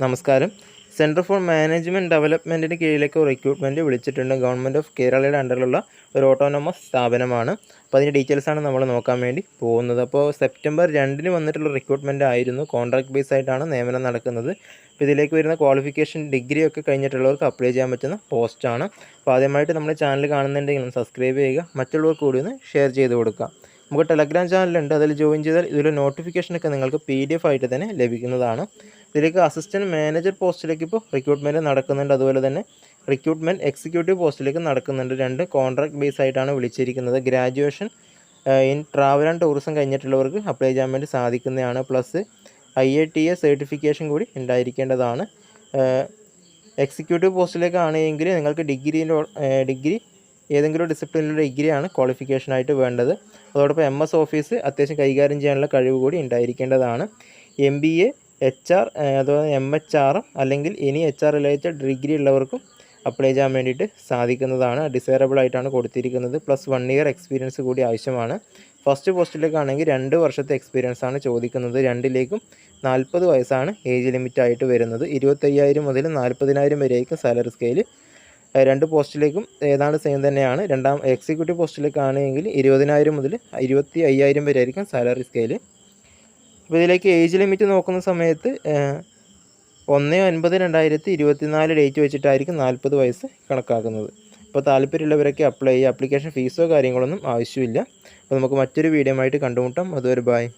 നമസ്കാരം. Centre for management ഡെവലപ്മെന്റിന് കീഴിലേക്ക് റിക്രൂട്ട്മെന്റ് വിളിച്ചിട്ടുണ്ട്. ഗവൺമെന്റ് ഓഫ് കേരളയുടെ അണ്ടറിലുള്ള ഒരു ഓട്ടോണമസ് സ്ഥാപനമാണ്. അപ്പോൾ അതിന്റെ ഡീറ്റെയിൽസാണ് നമ്മൾ നോക്കാൻ വേണ്ടി പോകുന്നത്. അപ്പോൾ സെപ്റ്റംബർ രണ്ടിന് വന്നിട്ടുള്ള റിക്രൂട്ട്മെന്റ് ആയിരുന്നു. കോൺട്രാക്ട് ബേസ് ആയിട്ടാണ് നിയമനം നടക്കുന്നത്. അപ്പോൾ ഇതിലേക്ക് വരുന്ന ക്വാളിഫിക്കേഷൻ ഡിഗ്രി ഒക്കെ കഴിഞ്ഞിട്ടുള്ളവർക്ക് അപ്ലൈ ചെയ്യാൻ പറ്റുന്ന പോസ്റ്റാണ് അപ്പോൾ ആദ്യമായിട്ട് നമ്മുടെ ചാനൽ കാണുന്നുണ്ടെങ്കിലും സബ്സ്ക്രൈബ് ചെയ്യുക. മറ്റുള്ളവർക്ക് കൂടി ഒന്ന് ഷെയർ ചെയ്ത് കൊടുക്കുക. നമുക്ക് ടെലഗ്രാം ചാനലുണ്ട് അതിൽ ജോയിൻ ചെയ്താൽ ഇതിലെ നോട്ടിഫിക്കേഷനൊക്കെ നിങ്ങൾക്ക് പി ഡി എഫ് ആയിട്ട് തന്നെ ലഭിക്കുന്നതാണ്. ഇതിലേക്ക് അസിസ്റ്റന്റ് മാനേജർ പോസ്റ്റിലേക്ക് ഇപ്പോൾ റിക്രൂട്ട്മെന്റ് നടക്കുന്നുണ്ട്. അതുപോലെ തന്നെ റിക്രൂട്ട്മെന്റ് എക്സിക്യൂട്ടീവ് പോസ്റ്റിലേക്ക് നടക്കുന്നുണ്ട്. രണ്ട് കോൺട്രാക്ട് ബേസ് ആയിട്ടാണ് വിളിച്ചിരിക്കുന്നത്. Graduation in travel and tourism കഴിഞ്ഞിട്ടുള്ളവർക്ക് apply ചെയ്യാൻ വേണ്ടി സാധിക്കുന്നതാണ്. Plus I A T A certification കൂടി ഉണ്ടായിരിക്കേണ്ടതാണ്. എക്സിക്യൂട്ടീവ് പോസ്റ്റിലേക്കാണ് എങ്കിൽ നിങ്ങൾക്ക് ഡിഗ്രീന്റെ ഡിഗ്രി ഏതെങ്കിലും ഡിസിപ്ലിനിലുള്ള ഡിഗ്രിയാണ് ക്വാളിഫിക്കേഷനായിട്ട് വേണ്ടത്. അതോടൊപ്പം എം എസ് ഓഫീസ് അത്യാവശ്യം കൈകാര്യം ചെയ്യാനുള്ള കഴിവ് കൂടി ഉണ്ടായിരിക്കേണ്ടതാണ്. M B A H R അതുപോലെ എം എച്ച് ആറും അല്ലെങ്കിൽ ഇനി എച്ച് ആർ റിലേറ്റഡ് ഡിഗ്രി ഉള്ളവർക്കും അപ്ലൈ ചെയ്യാൻ വേണ്ടിയിട്ട് സാധിക്കുന്നതാണ്. ഡിസൈറബിൾ ആയിട്ടാണ് കൊടുത്തിരിക്കുന്നത്. പ്ലസ് വൺ ഇയർ എക്സ്പീരിയൻസ് കൂടി ആവശ്യമാണ്. ഫസ്റ്റ് പോസ്റ്റിലേക്കാണെങ്കിൽ രണ്ട് വർഷത്തെ എക്സ്പീരിയൻസ് ആണ് ചോദിക്കുന്നത്. രണ്ടിലേക്കും നാൽപ്പത് വയസ്സാണ് ഏജ് ലിമിറ്റ് ആയിട്ട് വരുന്നത്. ഇരുപത്തയ്യായിരം മുതൽ നാൽപ്പതിനായിരം വരെയായിരിക്കും സാലറി സ്കെയിൽ രണ്ട് പോസ്റ്റിലേക്കും ഏതാണ്ട് സെയിം തന്നെയാണ്. രണ്ടാം എക്സിക്യൂട്ടീവ് പോസ്റ്റിലേക്കാണെങ്കിൽ ഇരുപതിനായിരം മുതൽ ഇരുപത്തി അയ്യായിരം വരെയായിരിക്കും സാലറി സ്കെയിൽ അപ്പോൾ ഇതിലേക്ക് ഏജ് ലിമിറ്റ് നോക്കുന്ന സമയത്ത് ഒന്ന് ഒൻപത് രണ്ടായിരത്തി ഇരുപത്തിനാല് ഡേറ്റ് വെച്ചിട്ടായിരിക്കും നാൽപ്പത് വയസ്സ് കണക്കാക്കുന്നത്. അപ്പോൾ താല്പര്യമുള്ളവരൊക്കെ അപ്ലൈ ചെയ്യുക. ആപ്ലിക്കേഷൻ ഫീസോ കാര്യങ്ങളൊന്നും ആവശ്യമില്ല. അപ്പോൾ നമുക്ക് മറ്റൊരു വീഡിയോ ആയിട്ട് കണ്ടുമുട്ടാം. അതുവരെ ബായ്